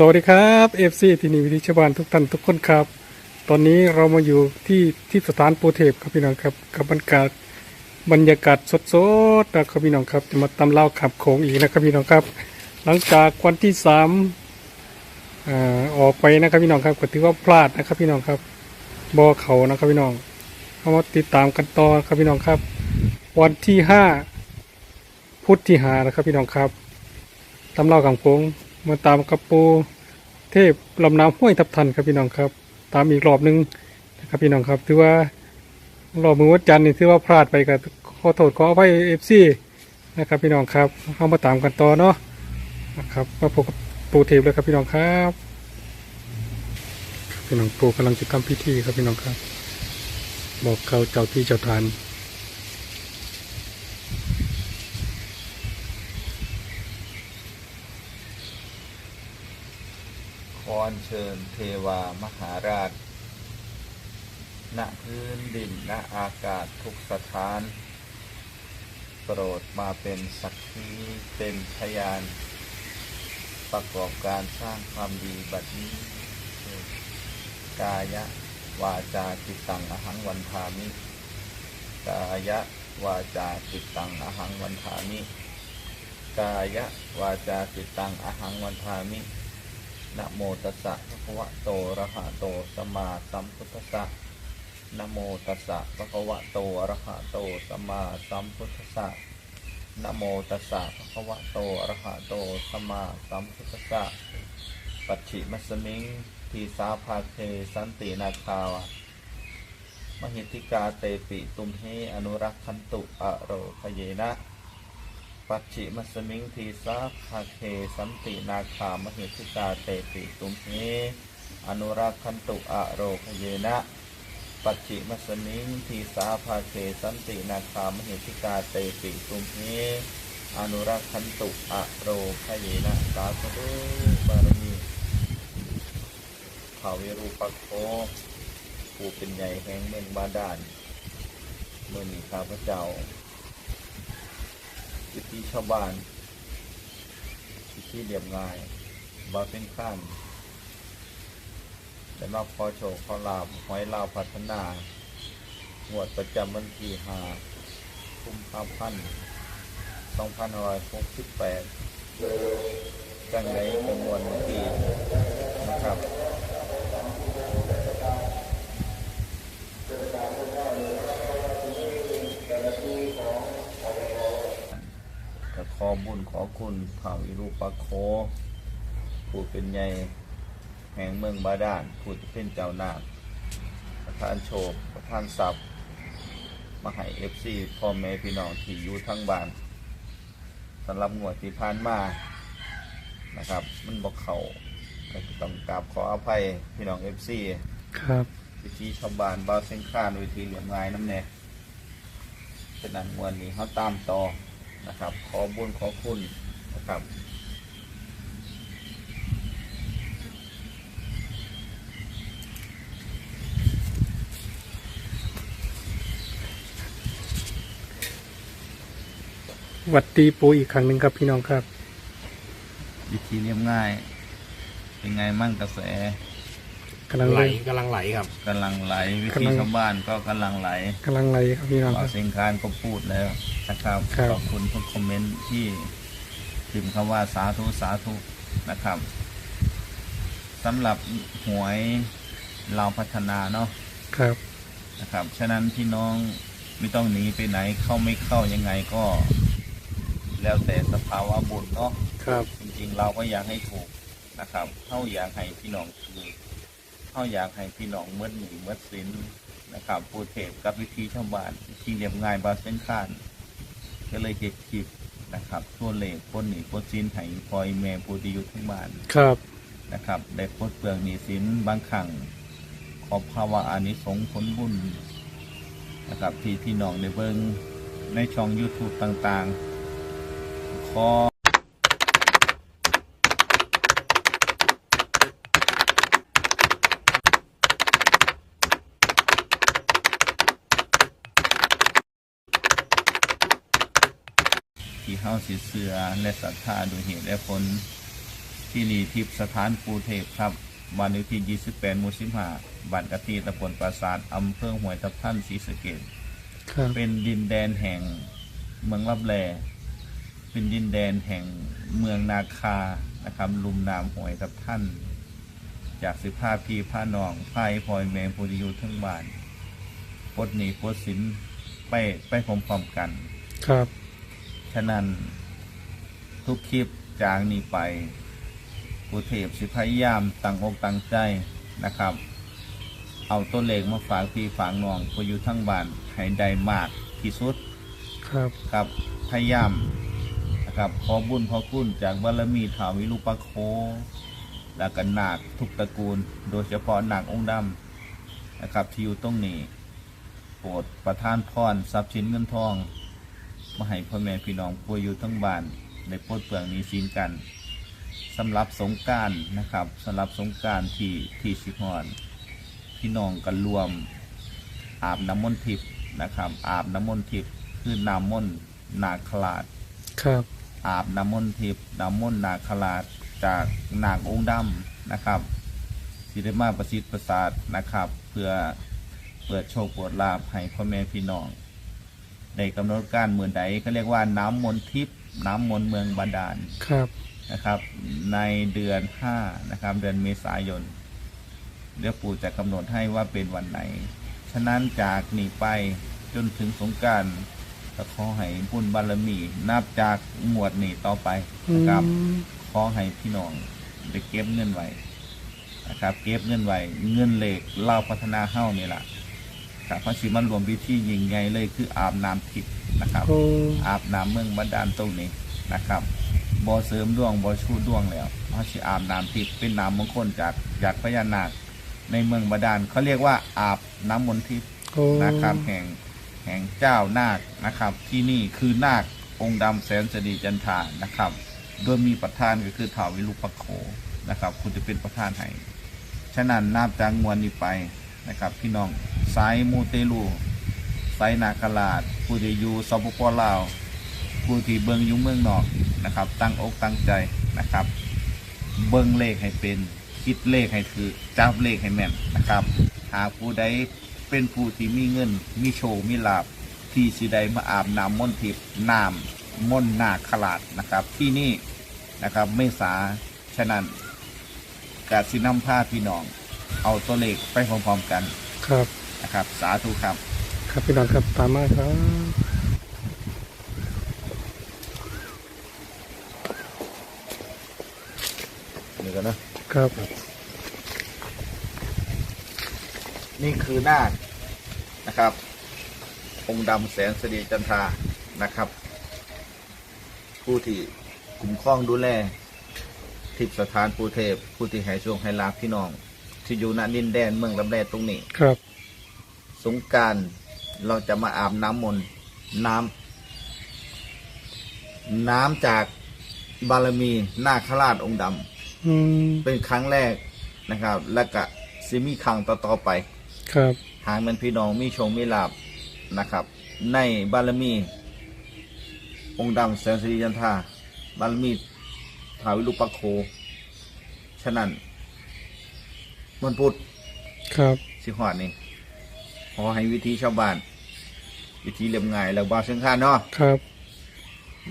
สวัสดีครับเอฟซีที่นี่วิธีชาวบ้านทุกท่านทุกคนครับ ตอนนี้เรามาอยู่ที่ที่สถานปูเทพครับพี่น้องครับกับบรรยากาศบรรยากาศสดๆนะครับพี่น้องครับ จะมาตำเล่าขับโขงอีกนะครับพี่น้องครับ หลังจากวันที่สามอ่าออกไปนะครับพี่น้องครับก็ถือว่าพลาดนะครับพี่น้องครับบอเขานะครับพี่น้องเอามาติดตามกันต่อครับพี่น้องครับ วันที่ห้าพุธที่หานะครับพี่น้องครับตำเล่าขับโขง มาตามกระปูเทพลำน้ำห้วยทับทันครับพี่น้องครับ ตามอีกรอบหนึงนะครับพี่น้องครับถือว่ารอบมือวันจันทร์นี่ถือว่าพลาดไปกับขอโทษขออภัยเอฟซีนะครับพี่น้องครับเข้ามาตามกันต่อเนาะนะครับมาพบกับปูเทพเลยครับพี่น้องครับพี่น้องปูกำลังจะทำพิธีครับพี่น้องครับ บอกเขาเจ้าที่เจ้าทาน ขออัญ เชิญเทวามหาราช ณพื้นดินณอากาศทุกสถาน โปรดมาเป็นสักขีเป็นพยาน ประกอบการสร้างความดีบัดนี้ กายะ วาจาจิตตังอหังวันทามิ กายะ วาจาจิตตังอหังวันทามิ กายะ วาจาจิตตังอหังวันทามิ นะโมตัสสะภะคะวะโตอะระหะโตสัมมาสัมพุทธัสสะนะโมตัสสะภะคะวะโตอะระหะโตสัมมาสัมพุทธัสสะนะโมตัสสะภะคะวะโตอะระหะโตสัมมาสัมพุทธัสสะปัจฉิมสสมิงทีสาภาเคสันตินาคาวะมหิทธิกาเตปิตุมเฮอนุรักขันตุอะโรคเยนะ ปัจฉิมสมิงทีสาภาเคสันตินาคามหิทธิกาเตปิตุมเฮอนุรักขันตุอะโรคเยนะ ปัจฉิมสมิงทีสาภาเคสันตินาคามหิทิกาเตปิตุมเฮอนุรักขันตุอะโรคเยนะสาธุบารมีขาวเวรูปโคผู้เป็นใหญ่แห่งเมืองบาดาลเมื่อนี้ข้าพเจ้า วิธีชาวบ้านวิธีเรียบง่ายบาเป็นข้านได้รับพอโชคพอลาบหอยลาวพัฒนาหวดประจำวันที่หาคุมภาพันธ์สองพันร้อยหกสิบแปดจังไรจำนวนปีนะครับ ก็ ขอบุญขอคุณเผ่าอิรูปะโค ผู้เป็นใหญ่แห่งเมืองบาดาลผู้ที่เป็นเจ้านาคประธานโชคประธานทรัพย์มาให้เอฟซีพ่อแม่พี่น้องที่อยู่ทั้งบ้านสำหรับงวดที่ผ่านมานะครับ มันบอกเขาก็ต้องกราบขออภัยพี่น้องเอฟซีครับวิธีชาวบ้านบาวเส้นข้านวิธีเหลี่ยมงายน้ำแน่ฉะนั้นมวนนี้เขาตามต่อ นะครับ ขอบุญขอคุณนะครับหวัดดีปูอีกครั้งหนึ่งครับพี่น้องครับ วิธีเรียบง่าย เป็นไงมั่งกระแส กำลังไหไหลลกำลังไหลครับกำลังไหลวิกำธีลังชาวบ้านก็กำลังไหลกำลังไหลครับพี่น้องบาควรับเส้นข้านก็พูดแล้วนะครับครับขอบคุณทุกคอมเมนต์ที่พิมพ์คำว่าสาธุสาธุนะครับสำหรับหวยเราพัฒนาเนาะครับนะครับ ฉะนั้นพี่น้องไม่ต้องหนีไปไหนเข้าไม่เข้ายังไงก็ แล้วแต่สภาวะบุญเนาะครับ จริงๆเราก็อยากให้ถูกนะครับเข้าอยากให้พี่น้องถูก เข้าอยากให้พี่น้องเมื่อหนีเมื่อสินนะครับปูเทพกับวิธีชาวบ้านที่เรียบง่ายบาเส้นข้านก็เลยเก็บคลิปนะครับทั่วเลขพ้นหนีพ้นสินให้พอยแม่ผู้ที่อยู่ทั้งบ้านครับนะครับได้พ้นเปลืองหนีสินบางครั้งขอภาวะอานิสงส์ผลบุญนะครับที่พี่น้องได้เบิ่งในช่อง YouTube ต่างๆ ขอ เฮาสิเสือและศรัทธาโดยเหตุและผลที่นี่ทิพย์สถานปูเทพครับ วันที่ 28มูสิมหาบ้านกะทีตำบลปราสาทอำเภอห้วยทับท่านศรีสะเกษครับเป็นดินแดนแห่งเมืองลับแลเป็นดินแดนแห่งเมืองนาคานะครับลุมนามหวยกับท่าน จากสิผ้าพี่ผ้านองพายพลอยแมงพูดิยูทั้งบ้านปลดหนีปลดสินไปไปพร้อมๆกัน ครับฉะนั้น ทุกคลิปจากนี้ไปกูเทพสิพยายามตั้งอกตั้งใจนะครับ เอาตัวเลขมาฝากพี่ฝากน้องผู้อยู่ทั้งบ้านให้ได้มากที่สุดครับครับพยายามนะครับขอบุญขอคุณจากบารมีถาวิรุปโค และกันนาคทุกตระกูล โดยเฉพาะนาคองค์ดำนะครับที่อยู่ตรงนี้โปรดประทานพรทรัพย์สินเงินทอง มาให้พ่อแม่พี่น้องผู้อยู่ทั้งบ้านได้ปลดเปลืองหนี้สินกันสำหรับสงกรารนะครับสำหรับสงกรารที่ที่สิฮอนพี่น้องกันรวมอาบน้ำมนต์ทิพย์นะครับ อาบน้ำมนต์ทิพย์คือน้ำมนต์นาคราชครับ อาบน้ำมนต์ทิพย์น้ำมนต์นาคราชจากนางองค์ดำนะครับสิได้มาประสิทธิ์ประสาทนะครับ เพื่อเปิดโชคเปิดลาภให้พ่อแม่พี่น้อง ในกำหนดการเมืองใดก็เรียกว่าน้ำมนต์ทิพย์น้ำมนต์เมืองบาดาลครับ นะครับในเดือน5นะครับเดือนเมษายนเดี๋ยวปู่จะกำหนดให้ว่าเป็นวันไหน ฉะนั้นจากนี้ไปจนถึงสงกรารก็ขอให้บุญบารมี นับจากหมวดนี้ต่อไปอืนะครับมขอให้พี่น้องได้เก็บเงินไว้นะครับ เก็บเงินไว้เงินเหล็กเล่าพัฒนาเฮ้านี่แหละ ครับพระสิมันรวมพิธียิ่งใหญ่เลยคืออาบน้ำทิพย์นะครับ โอ้อาบน้ำเมืองบันดาลตรงนี้นะครับบ่เสริมดวงบ่ชูดวงแล้วเพราะสิอาบน้ำทิพย์เป็นน้ำมงคลจากจากพญานาคในเมืองบาดาลเขาเรียกว่าอาบน้ำมนต์ทิพย์โอ้นะครับแห่งแห่งเจ้านาคนะครับ ที่นี่คือนาคองค์ดำแสนสดีจันทานะครับ โดยมีประธานก็คือท้าววิรุปักโขนะครับ คุณจะเป็นประธานให้ฉะนั้นนับจากงวนนี้ไป นะครับ พี่น้องสายมูเตลูสายนาคราชผู้ที่อยู่สปปลาวผู้ที่เบิงอยุ่เมืองนอกนะครับ ตั้งอกตั้งใจนะครับ เบิงเลขให้เป็นคิดเลขให้ถือจับเลขให้แม่นนะครับ หากผู้ใดเป็นผู้ที่มีเงิน มีโชคมีลาบที่สิใดมาอาบน้ำมนทิพน้ำมนนาคราชนะครับ ที่นี่นะครับไม่สาฉะนั้นกาสินำผ้าพี่น้อง เอาตัวเลขไปพร้อมๆกันครับ นะครับ สาธุครับ ครับพี่น้องครับตามมาครับนี่กันนะครับ นี่คือนาคนะครับ องค์ดำแสนสดีจันทรานะครับ ผู้ที่คุ้มครองดูแลทิพย์สถานปูเทพ ผู้ที่ให้ช่วงให้ลาภพี่น้อง ที่อยู่ณดินแดนเมืองลำแรตรงนี้ครับ สงกรารเราจะมาอาบน้ำมนต์น้ำน้ำจากบารมีนาคราชองค์ดำอืมเป็นครั้งแรกนะครับ และก็ซิมีครั้งต่อๆไป ครับหากมันพี่น้องมีโชงมีลาบนะครับ ในบารมี องค์ดำแสนสิริยันทาบารมีถาวิรุปักโค ฉะนั้น มันพุธครับ สิหอดนี่ขอให้วิธีชาวบ้าน วิธีเรียบง่ายแล้วบ่าวเชิงข้านเนาะครับ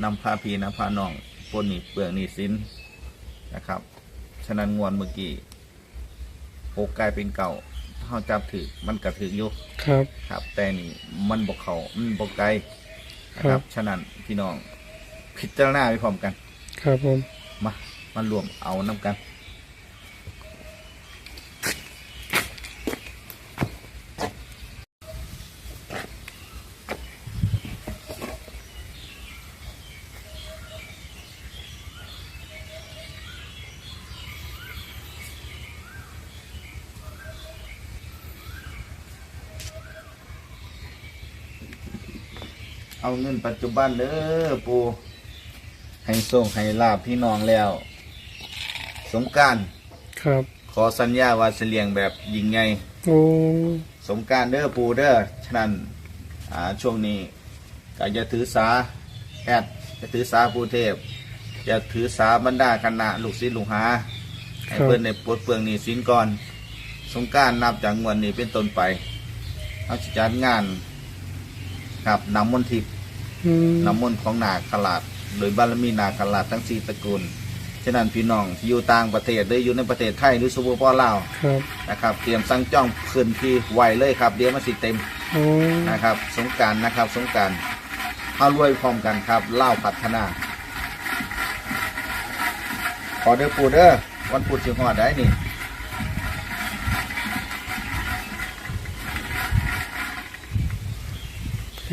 นำพาพีนำพาน้องปนนี่เปลืองนี่สินนะครับ ฉะนั้นงวนเมื่อกี้โอกกลายเป็นเก่าเฮาจับถือมันกระถืออยู่ครับ ครับ แต่นี่มันบกเขามันบกไกลนะคครัรับบฉะนั้นพี่น้องพิจารณาไปพร้อมกัน ครับผม มา มันรวมเอาน้ำกัน เอาเงินปัจจุบันเด้อปูให้ส่งให้ลาบพี่น้องแล้ว สงกราร ครับ ขอสัญญาว่าจะเลี้ยงแบบยิ่งใหญ่โอ้สงกรารเด้อปูเด้อฉะนั้นอ่าช่วงนี้ก็จะถือสาแอดจะถือสาปูเทพจะถือสาบรรดาคณะลูกศิษย์ลูกหาให้เพื่อนในปลดเปลืองหนี้สินก่อน สงกรารนับจากงวดนี้เป็นต้นไปเอาสิจัดงาน ครับนำมนต์ทิพย์อืมนำมนต์ของนาคราชโดยบารมีนาคราชทั้งสี่ตระกูลฉะนั้นพี่น้องที่อยู่ต่างประเทศหรืออยู่ในประเทศไทยหรือสปปลาวครับนะครับ เตรียมสั่งจ้องคืนที่ไวเลยครับ เดี๋ยวมันสิเต็มโอ้นะครับ สงกรารนะครับ สงกรารเอารวยพร้อมกันครับเล่าวพัฒนา ขอเด้อปูเด้อวันพุธสิหอดได้นี่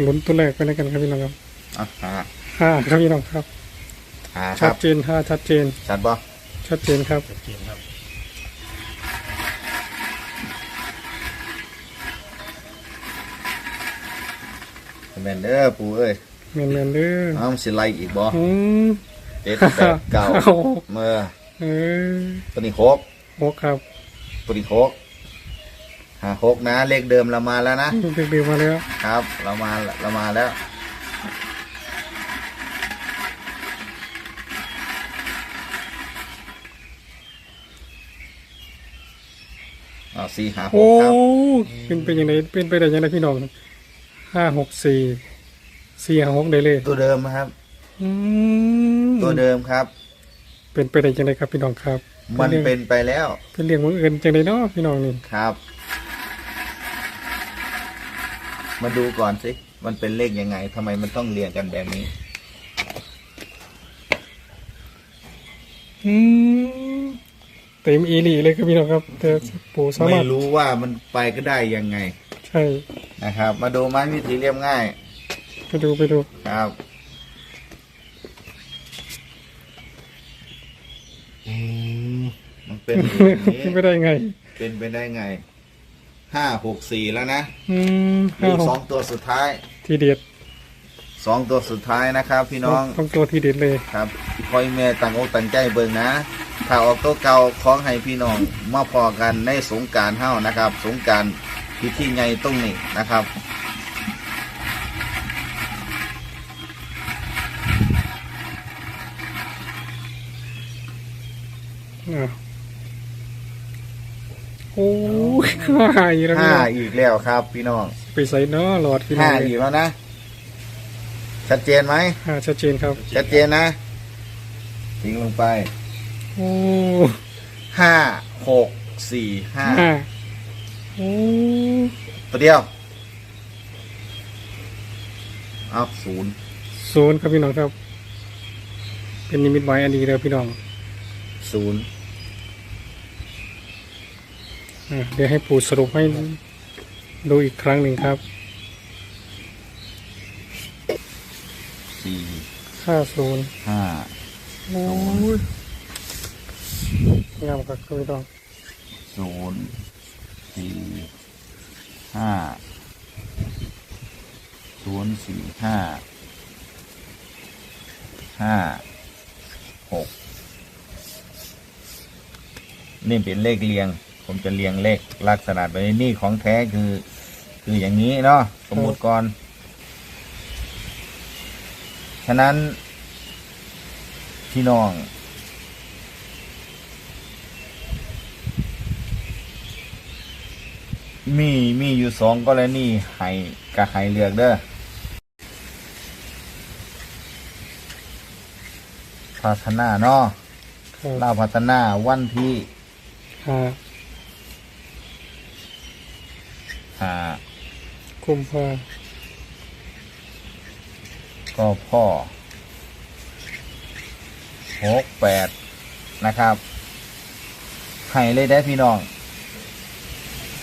ลุ้นตัวแรกไปแล้วกันครับพี่น้องครับอะหาห้าครับพี่น้องครับ หาคชัรัดบ เจนห้าชัดเจน ชัดบ่ชัดเจนครับแมนเด้อปูเอ้ยเมียนเมียนๆเด้อเอามันสิไล่อีกบ่อืม เจ็ดแปดเก้าโอ้เมื่อเออตัวนี้หกโอ้ครับตัวนี้หก หาหกนะ เลขเดิมเรามาแล้วนะ เด็กๆมาแล้ว ครับ เรามาเรามาแล้วเอาสี่หาหโอ้กครับ เป็นเป็นยังไงเป็นไปได้ยังไงพี่น้องห้าหกสี่สี่ห้าหกได้เลยตัวเดิมนะครับ อืมตัวเดิมครับ เป็นไปได้ยังไงครับพี่น้องครับมันรื่องเป็นไปแล้ว เป็นเรื่องบังเอิญจังไดเนาะพี่น้องนี่ครับ มาดูก่อนสิ มันเป็นเลขยังไงทำไมมันต้องเรียงกันแบบนี้อืมเต็มอีหลีเลยครับพี่น้องครับ แต่ปู่สาไม่มารถรู้ว่ามันไปก็ได้ยังไงใช่นะครับ มาดูไม้วิธีเรียบง่ายไปดูไปดู ครับมันเป็นอย่างนี้เป็นไปได้ไง เป็นไปได้ไง ห้าหกสี่แล้วนะอืมเหลืห้าออีกหสอกงตัวสุดท้ายทีเด็ดสองตัวสุดท้ายนะครับ พี่น้อง ต้องตัวทีเด็ดเลย ครับคอยแม่ต่างอกต่างใจเบิ่งนะ ถ้าออกตัวเก่าของให้พี่น้องมาพอกันในสงกรารเฮ้านะครับ สงกรารพิธีใหญ่ตรงนี้นะครับ อะโอ้ย ห้าอีกแล้วห้าเนี่ยอีกแล้วครับ พี่น้องไปใส่เนาะหลอดพี่น้อห้างอีกแล้วนะชัดเจนไหมห้าชัดเจนครับ ชัดเจนนะทิ้งลงไปโอ้ห้าหกสี่ห้าห้าโอ้ตัวเดียวเอาศูนย์ศูนย์ครับพี่น้องครับ เป็นนิมิตหมายอันดีเลยพี่น้องศูนย์ อะ เดี๋ยวให้ปู่สรุปให้ดูอีกครั้งหนึ่งครับสี่ห้าศูนย์ห้าโอ้ยงามครับพี่น้องศูนย์สี่ห้าศูนย์สี่ห้าห้าหกนี่เป็นเลขเรียง ผมจะเรียงเลขลักษณะแบบนี้นี่ของแท้คือ คืออย่างนี้เนาะสมมติก่อน ฉะนั้นพี่น้อง มีมีอยู่สองกรณีให้กับให้เลือกเด้อพัฒนาเนาะครับลาวพัฒนาวันที่ห้า ห้ากุมภาก็พ่อหกแปดนะครับให้เลยได้พี่น้อง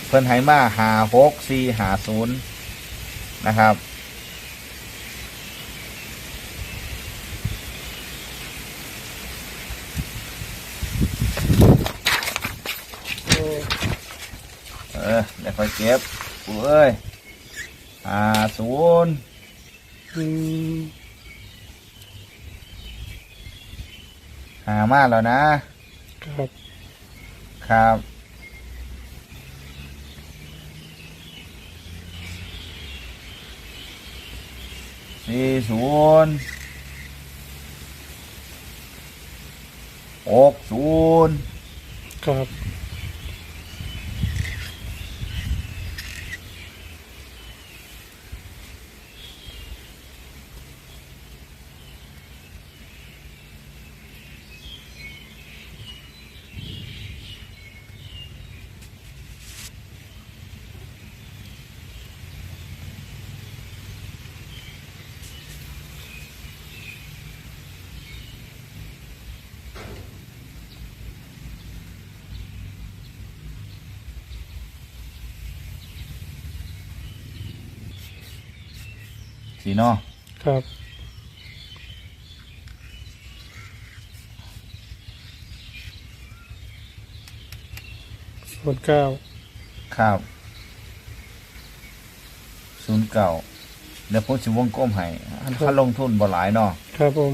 เพิ่นให้มาหาหกสี่หาศูนย์นะครับเออเดี๋ยวค่อยเก็บ ปูเอ้ยหาศูนย์อืมหามาแล้วนะ ครับ ครับสี่ศูนย์หกศูนย์ครับ สีเนาะครับ ส่วนเก้าครับศูนย์เก่าเดี๋ยวผมสิวงกลมให้ถ้าลงทุนบ่หลายเนาะครับผม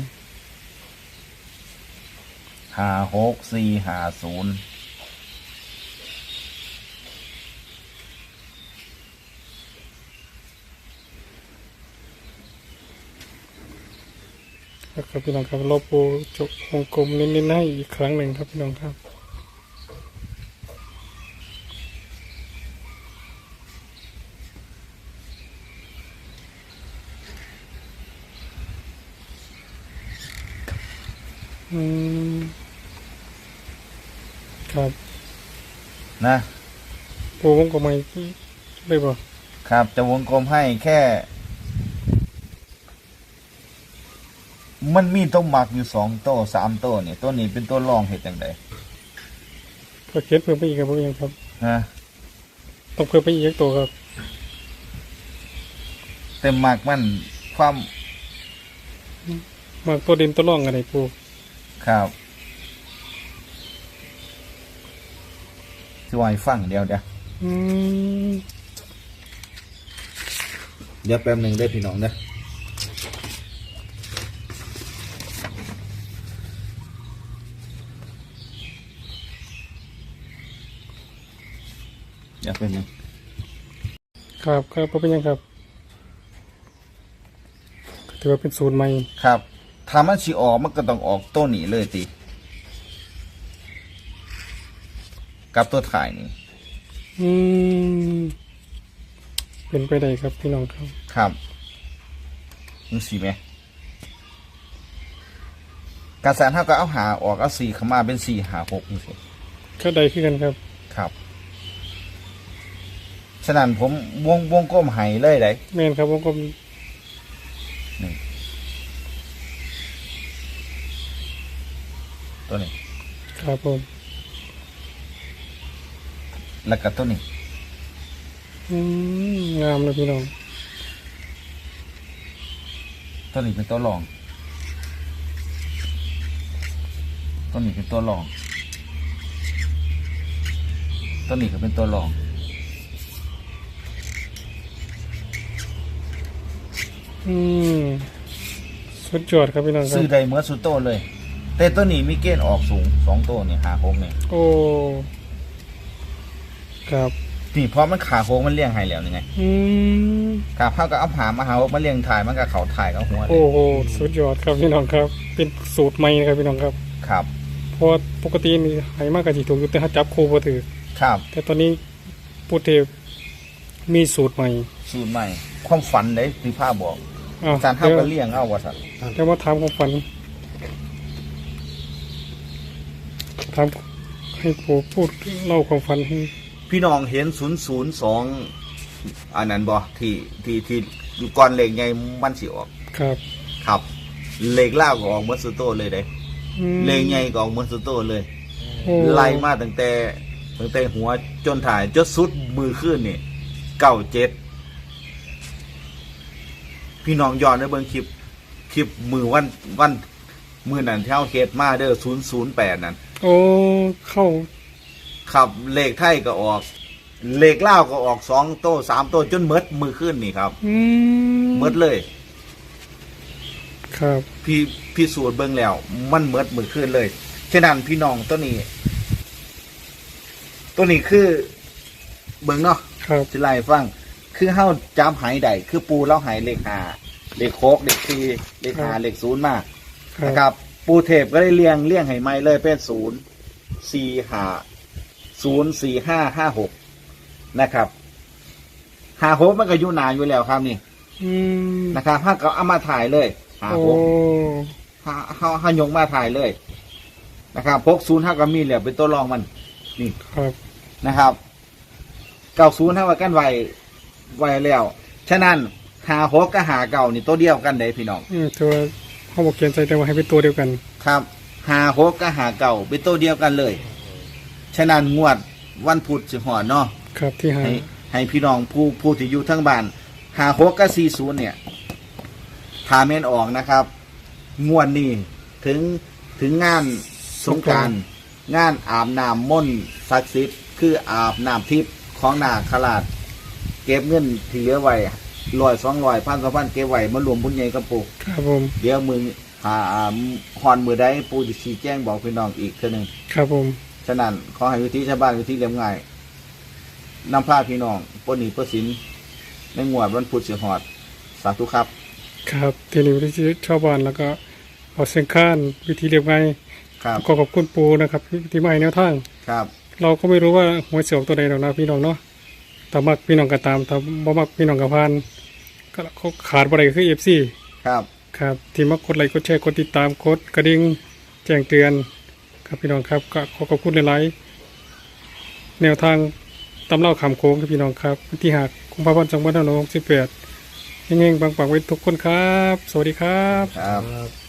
ห้าหกสี่ห้าศูนย์ แล้วครับพี่น้องครับเราปูจบวงกลมเน้นๆให้อีกครั้งหนึ่งครับพี่น้องครับอืมครับนะปูวงกลมใหม่เลยบ่ครับจะวงกลมให้แค่ มันมีต้มหมักอยู่สองโต๊ะสามโต๊ะเนี่ยตัวนี้เป็นตัวรองเห็ดจังไดก็เขียนเพิ่มไปอีกครับพี่น้องครับฮะต้องเพิ่มไปอีกตัวครับเต็มหมักมันความมากตัวเด่นตัวร่องอะไรปูครับช่วยฟังเดี๋ยวเดี๋ยวอืม เดี๋ยวแป๊บหนึ่งได้อพี่น้องเด้อ เดี๋ยวแป๊บหนึงครับครับบ่เป็นหยังครับก็ถือว่าเป็นศูนย์ใหม่ครับถ้ามันสิออกมันก็ต้องออกตัวนี้เลยติกับตัวถ่ายนี่อืมเป็นไปได้ครับพี่น้องครับครับมึงสีไหมกระแสนเท่ากับเอาหาออกเอาสี่เข้ามาเป็นสี่หาหกนี่สิก็ได้ขึ้นกันครับครับ ฉะนั้นผมวงวงก้มไห้เลยได้แม่นครับวงกลมตัวนี้ ครับผมแล้วก็ตัวนี้ อืมงามเลยพี่น้องตัวนี้เป็นตัวรอง ตัวนี้เป็นตัวรอง ตัวนี้ก็เป็นตัวรอง อืมสุดยอดครับพี่น้องครัซื้อบได้เมื่อสุดโตเลย แต่ตัวนี้มีเกณฑ์ออกสูงสองตัวนี่หาโค้งเนี่ยโอ้ ครับ นี่เพราะมันขาโค้งมันเลี้ยงให้แล้วนี่ไงอืม ขาเข้ากับเอาหามาหาว่ามันเลี้ยงถ่ายมันกับเขาถ่ายกับหัวเลยโอ้โห สุดยอดครับพี่น้องครับ เป็นสูตรใหม่นะครับพี่น้องครับ ครับ เพราะว่าปกตินี่ไหมากกับจีถูกอยู่แต่ถ้าจับคู่บ่ถือ ครับ แต่ตอนนี้ปูเทพมีสูตรใหม่ สูตรใหม่ ความฝันเลยที่ภาพบอก อะการเข้าเดี๋ยวกับเลี้ยงเอาวะสัตว์เดี๋ยวมาถามความฝันถามให้ปูพูดเล่าความฝันให้พี่น้องเห็นศูนย์ศูนย์สองอันนั้นบอที่ที่ที่อยู่ก่อนเหล็กไงมันสิออก ครับ ครับเหล็กล่าวก็ออกเมื่อสุดโตเลยเด้อืมเหล็กไงก็ออกเมื่อสุดโตเลย โอ้ไล่มาตั้งแต่ตั้งแต่หัวจนถ่ายจนสุดมือขึ้นนี่เก้าเจ็ด พี่น้องย้อนในเบิ่งคลิปคลิปมือวันวันมือนั่นเท่าเคสมาเด้อศูนย์ศูนย์แปดนั่นโอ้เข้าขับเลขไทยก็ออก เลขล่าวก็ออกสองโต้สามโต้จนเมดมือขึ้นนี่ครับอืมเมดเลย ครับ พี่พี่สูตรเบิ่งแล้ว มันเมดมือขึ้นเลยฉะนั้นพี่น้องตัวนี้ ตัวนี้คือ เบิ่งเนาะครับจะไล่ให้ฟัง คือเฮาจำหายใดคือปูเล่าหายเลขหาเลขโคกเลขสี่เลขหาเลขศูนย์มาครันะบครับ ปูเทพก็ได้เลี้ยงเลี้ยงให้ไม่เลยเป็นศูนย์สี่ห้าศูนย์สี่ห้าห้าหกนะครับห้าหกมันก็อยู่หนาอยู่แล้วครับนี่อืมนะครับถ้าก็เอามาถ่ายเลยห้าโอ้หกห้าห้าห้ายงมาถ่ายเลยนะครับพกศูนย์ห้าก็มีเหลือเป็นตัวรองมัน นี่ครับนะครับเก่าศูนย์ห้าไว้กันไว ไวแล้ว ฉะนั้นหาหกกับหาเก่านี่ตัวเดียวกันเลยพี่น้อง อืมตัวเขาบอกเขียนใจแต่ว่าให้เป็นตัวเดียวกันครับหาหกกับหาเก่าเป็นตัวเดียวกันเลย ฉะนั้นงวดวันพุธสิหอดเนาะครับที่หาให้ให้พี่น้องผู้ผู้ที่อยู่ทั้งบ้านหาหกกับสี่ศูนย์เนี่ยทาเมนออกนะครับ งวดนี้ถึงถึงงานสงกรารงานอาบน้ำมนต์ศักดิ์สิทธิ์คืออาบน้ำทิพย์ของนาคราช เก็บเงินที่เหลือไว้ลอยสองลอยพันสองพันเก็บไว้มารวมบุญใหญ่กับปู่ครับผมเดี๋ยวมือหาอ่าฮอนมือได้ปู่จะชี้แจ้งบอกพี่น้องอีกเท่านึงครับผมฉะนั้นขอให้วิธีชาวบ้านวิธีเรียบง่ายนำพาพี่น้องปนหนีปนสินในงวดวันพุธสิหอด สาธุครับ ครับที่นี่วิธีชาวบ้านแล้วก็เอาเสียงข้านวิธีเรียบง่ายครับก็ขอบคุณปูนะครับที่มาให้แนวทางครับ เราก็ไม่รู้ว่าหวยเสียวตัวใดหรอกนะพี่น้องเนาะ ถ้ามักพี่น้องก็ตามถ้าบ่มักพี่น้องก็พานก็เขาขาดบ่ได้ก็คือ FC ครับ ครับ ที่มากดไลค์กดแชร์กดติดตามกดกระดิ่งแจ้งเตือน ครับพี่น้องครับก็ขอขอบคุณหลายๆแนวทางตำเล่าขำโค้งครับพี่น้องครับวันที่หักกุมภาพันธ์2568เฮงๆปังๆไว้ทุกคนครับ สวัสดีครับ ครับครับ